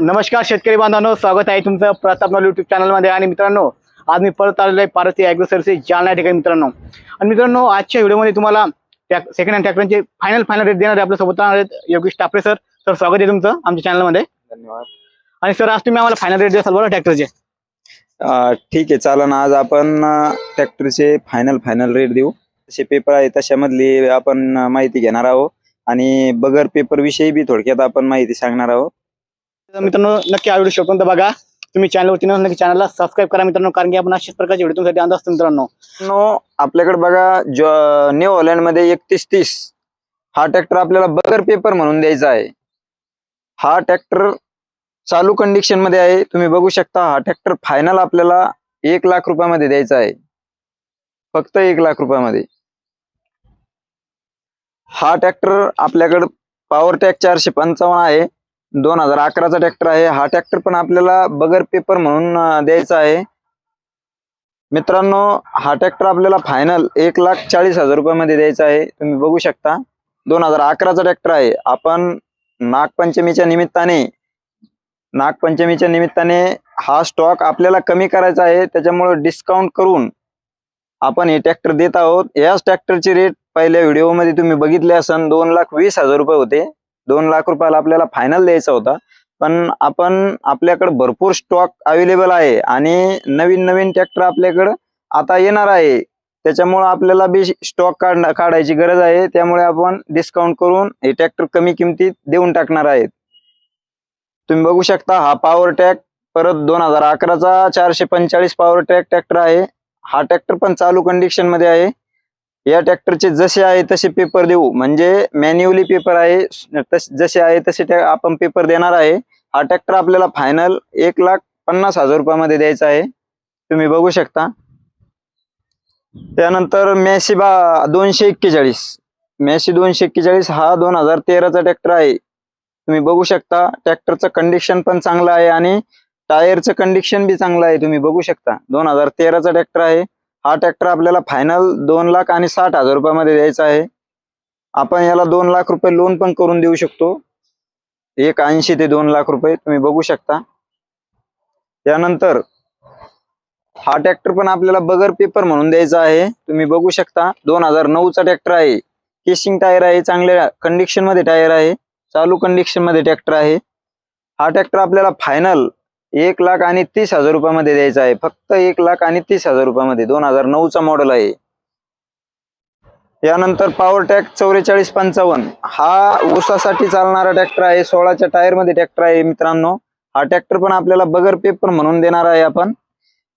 नमस्कार शेतकरी बांधवांनो स्वागत आहे तुमचं प्रताप युट्यूब चॅनलमध्ये आणि मित्रांनो आज मी परत आलेलो आहे पारसी ॲग्रो सर्व्हिसेस जालना ठिकाणी मित्रांनो. आणि मित्रांनो आजच्या व्हिडिओमध्ये तुम्हाला टॅक सेकंड हँड ट्रॅक्टरचे फायनल फायनल रेट देणार आहे आपल्यासोबत राहणार आहेत योगेश टापरे सर सर स्वागत आहे तुमचं आमच्या चॅनलमध्ये धन्यवाद. आणि सर आज तुम्ही आम्हाला फायनल रेट द्याल बरं ट्रॅक्टरचे ठीक आहे चालन आज आपण ट्रॅक्टरचे फायनल फायनल रेट देऊ. तसे पेपर आहे तशामधली आपण माहिती घेणार आहोत. आणि बगर पेपर विषयी बी थोडक्यात आपण माहिती सांगणार आहोत. मित्रांनो नक्की आवडू शकतो तर बघा. तुम्ही चॅनलवरती नसेल नक्की चॅनलला सबस्क्राईब करा मित्रांनो कारण की आपण अशाच प्रकारचे व्हिडिओ तुमच्यासाठी आणत असतो मित्रांनो. नो आपल्याकडे बघा जो न्यू हॉलँडमध्ये एकतीस तीस हा ट्रॅक्टर आपल्याला बगर पेपर म्हणून द्यायचा आहे. हा ट्रॅक्टर चालू कंडिशनमध्ये आहे. तुम्ही बघू शकता हा ट्रॅक्टर फायनल आपल्याला एक लाख रुपयामध्ये द्यायचा आहे. फक्त एक लाख रुपयामध्ये. हा ट्रॅक्टर आपल्याकडे पॉवर टॅक चारशे पंचावन्न आहे. दोन हजार अकराचा ट्रॅक्टर आहे. हा ट्रॅक्टर पण आपल्याला बगर पेपर म्हणून द्यायचा आहे. मित्रांनो हा ट्रॅक्टर आपल्याला फायनल एक लाख चाळीस हजार रुपयामध्ये द्यायचा आहे. तुम्ही बघू शकता. दोन हजार अकराचा ट्रॅक्टर आहे. आपण नागपंचमीच्या निमित्ताने नागपंचमीच्या निमित्ताने हा स्टॉक आपल्याला कमी करायचा आहे. त्याच्यामुळे डिस्काउंट करून आपण हे ट्रॅक्टर देत आहोत. याच ट्रॅक्टरची रेट पहिल्या व्हिडिओमध्ये तुम्ही बघितले असन. दोन लाख वीस हजार रुपये होते. दोन लाख रुपयाला आपल्याला फायनल द्यायचा होता. पण आपण आपल्याकडे भरपूर स्टॉक अवेलेबल आहे आणि नवीन नवीन ट्रॅक्टर आपल्याकडं आता येणार आहे. त्याच्यामुळे आपल्याला बी स्टॉक काढ काढायची गरज आहे. त्यामुळे आपण डिस्काउंट करून हे ट्रॅक्टर कमी किमतीत देऊन टाकणार आहेत. तुम्ही बघू शकता हा पॉवर टॅक परत दोन हजार अकराचा चारशे पंचेचाळीस पॉवर टॅक ट्रॅक्टर आहे. हा ट्रॅक्टर पण चालू कंडिशनमध्ये आहे. या ट्रॅक्टरचे जसे आहे तसे पेपर देऊ. म्हणजे मॅन्युअली पेपर आहे जसे आहे तसे आपण पेपर देणार आहे. हा ट्रॅक्टर आपल्याला फायनल एक लाख पन्नास हजार रुपयामध्ये द्यायचा आहे. तुम्ही बघू शकता. त्यानंतर मॅसिबा दोनशे एक्केचाळीस. मॅसी दोनशे एक्केचाळीस हा दोन हजार तेराचा ट्रॅक्टर आहे. तुम्ही बघू शकता ट्रॅक्टरचं कंडिशन पण चांगलं आहे आणि टायरचं कंडिशन बी चांगलं आहे. तुम्ही बघू शकता. दोन हजार तेराचा ट्रॅक्टर आहे. हा ट्रॅक्टर आपल्याला फायनल दोन लाख आणि साठ हजार रुपयामध्ये द्यायचा आहे. आपण याला दोन लाख रुपये लोन पण करून देऊ शकतो. एक ऐंशी ते दोन लाख रुपये तुम्ही बघू शकता. त्यानंतर हा ट्रॅक्टर पण आपल्याला बगर पेपर म्हणून द्यायचा आहे. तुम्ही बघू शकता दोन हजार नऊचा ट्रॅक्टर आहे. केसिंग टायर आहे चांगल्या कंडिशनमध्ये टायर आहे. चालू कंडिशनमध्ये ट्रॅक्टर आहे. हा ट्रॅक्टर आपल्याला फायनल एक लाख आणि तीस हजार रुपयामध्ये द्यायचा आहे. फक्त एक लाख आणि तीस हजार रुपयामध्ये. दोन हजार नऊचा मॉडेल आहे. यानंतर पॉवर टॅक चौवेचाळीस पंचावन्न. हा ऊसासाठी चालणारा ट्रॅक्टर आहे. सोळाच्या टायरमध्ये ट्रॅक्टर आहे मित्रांनो. हा ट्रॅक्टर पण आपल्याला बगर पेपर म्हणून देणार आहे आपण.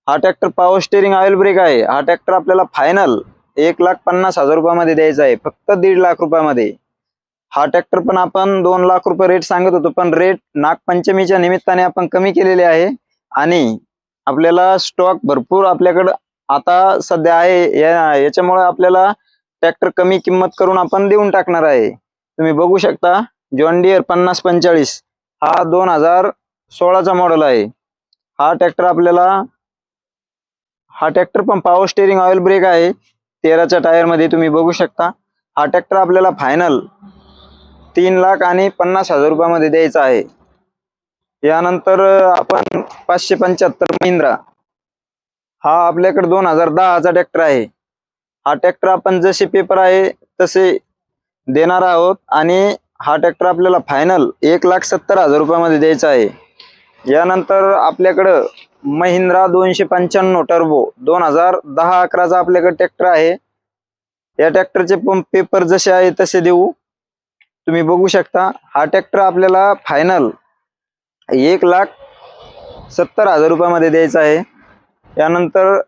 हा tractor power steering oil brake आहे. हा ट्रॅक्टर आपल्याला फायनल एक लाख पन्नास हजार रुपयामध्ये द्यायचा आहे. फक्त दीड लाख रुपयामध्ये. हा ट्रॅक्टर पण आपण दोन लाख रुपये रेट सांगत होतो पण रेट नागपंचमीच्या निमित्ताने आपण कमी केलेले आहे. आणि आपल्याला स्टॉक भरपूर आपल्याकडं आता सध्या आहे याच्यामुळे आपल्याला ट्रॅक्टर कमी किंमत करून आपण देऊन टाकणार आहे. तुम्ही बघू शकता जॉन डिअर पन्नास पंचेचाळीस हा दोन हजार सोळाचा मॉडेल आहे. हा ट्रॅक्टर आपल्याला हा ट्रॅक्टर पण पॉवर स्टेरिंग ऑइल ब्रेक आहे. तेराच्या टायरमध्ये तुम्ही बघू शकता. हा ट्रॅक्टर आपल्याला फायनल तीन लाख आणि पन्नास हजार रुपयामध्ये द्यायचा आहे. यानंतर आपण पाचशे पंच्याहत्तर महिंद्रा. हा आपल्याकडे दोन हजार दहाचा ट्रॅक्टर आहे. हा ट्रॅक्टर आपण जसे पेपर आहे तसे देणार आहोत आणि हा ट्रॅक्टर आपल्याला फायनल एक लाख सत्तर हजार रुपयामध्ये द्यायचा आहे. यानंतर आपल्याकडं महिंद्रा दोनशे पंच्याण्णव टर्बो दोन हजार दहा अकराचा आपल्याकडे ट्रॅक्टर आहे. या ट्रॅक्टरचे पण पेपर जसे आहे तसे देऊ. तुम्ही बघू शकता हा ट्रॅक्टर आपल्याला फायनल एक लाख सत्तर हजार रुपयामध्ये द्यायचा आहे. यानंतर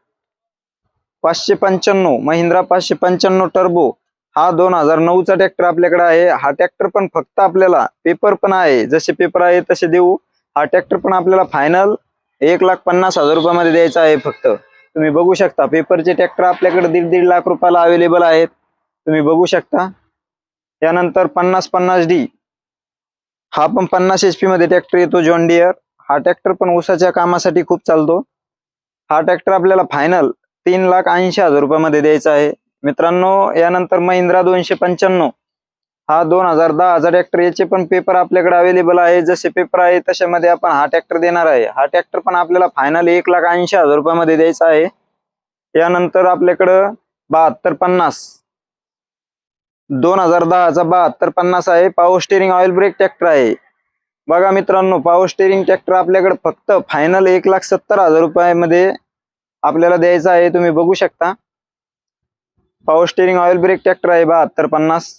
पाचशे पंच्याण्णव महिंद्रा पाचशे पंच्याण्णव टर्बो हा दोन हजार नऊचा ट्रॅक्टर आपल्याकडे आहे. हा ट्रॅक्टर पण फक्त आपल्याला पेपर पण आहे. जसे पेपर आहे तसे देऊ. हा ट्रॅक्टर पण आपल्याला फायनल एक लाख पन्नास हजार रुपयामध्ये द्यायचा आहे फक्त. तुम्ही बघू शकता पेपरचे ट्रॅक्टर आपल्याकडे दीड दीड लाख रुपयाला अवेलेबल आहेत. तुम्ही बघू शकता. त्यानंतर पन्नास पन्नास डी. हा पण पन्नास एच पी मध्ये ट्रॅक्टर येतो जॉन डियर हा ट्रॅक्टर पण ऊसाच्या कामासाठी खूप चालतो. हा ट्रॅक्टर आपल्याला फायनल तीन लाख ऐंशी हजार रुपयामध्ये द्यायचा आहे. मित्रांनो यानंतर महिंद्रा दोनशे पंच्याण्णव. हा दोन हजार दहा हजार ट्रॅक्टर याचे पण पेपर आपल्याकडे अवेलेबल आहे. जसे पेपर आहे तशामध्ये आपण हा ट्रॅक्टर देणार आहे. हा ट्रॅक्टर पण आपल्याला फायनल एक लाख ऐंशी हजार रुपयामध्ये द्यायचा आहे. यानंतर आपल्याकडं बहात्तर पन्नास. दोन हजार दहाचा बहात्तर पन्नास आहे. Power steering oil brake tractor आहे. बघा मित्रांनो पॉवर स्टेरिंग ट्रॅक्टर आपल्याकडे फक्त फायनल एक लाख सत्तर हजार रुपयामध्ये आपल्याला द्यायचा आहे. तुम्ही बघू शकता. Power steering oil brake tractor आहे बहात्तर पन्नास.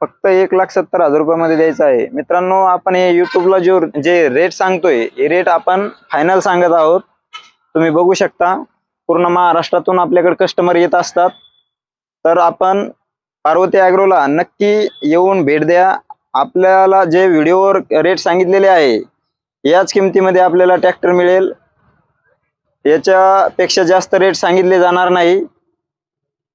फक्त एक लाख सत्तर हजार रुपयामध्ये द्यायचं आहे. मित्रांनो आपण हे युट्यूबला जो जे रेट सांगतोय हे रेट आपण फायनल सांगत आहोत. तुम्ही बघू शकता. पूर्ण महाराष्ट्रातून आपल्याकडे कस्टमर येत असतात. तर आपण पार्वती ॲग्रोला नक्की येऊन भेट द्या. आपल्याला जे व्हिडिओवर रेट सांगितलेले आहे याच किमतीमध्ये आपल्याला ट्रॅक्टर मिळेल. याच्यापेक्षा जास्त रेट सांगितले जाणार नाही.